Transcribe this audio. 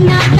கண்ணாத்தா வேப்பம்பூவ கண்ணாத்தா வேலருந்த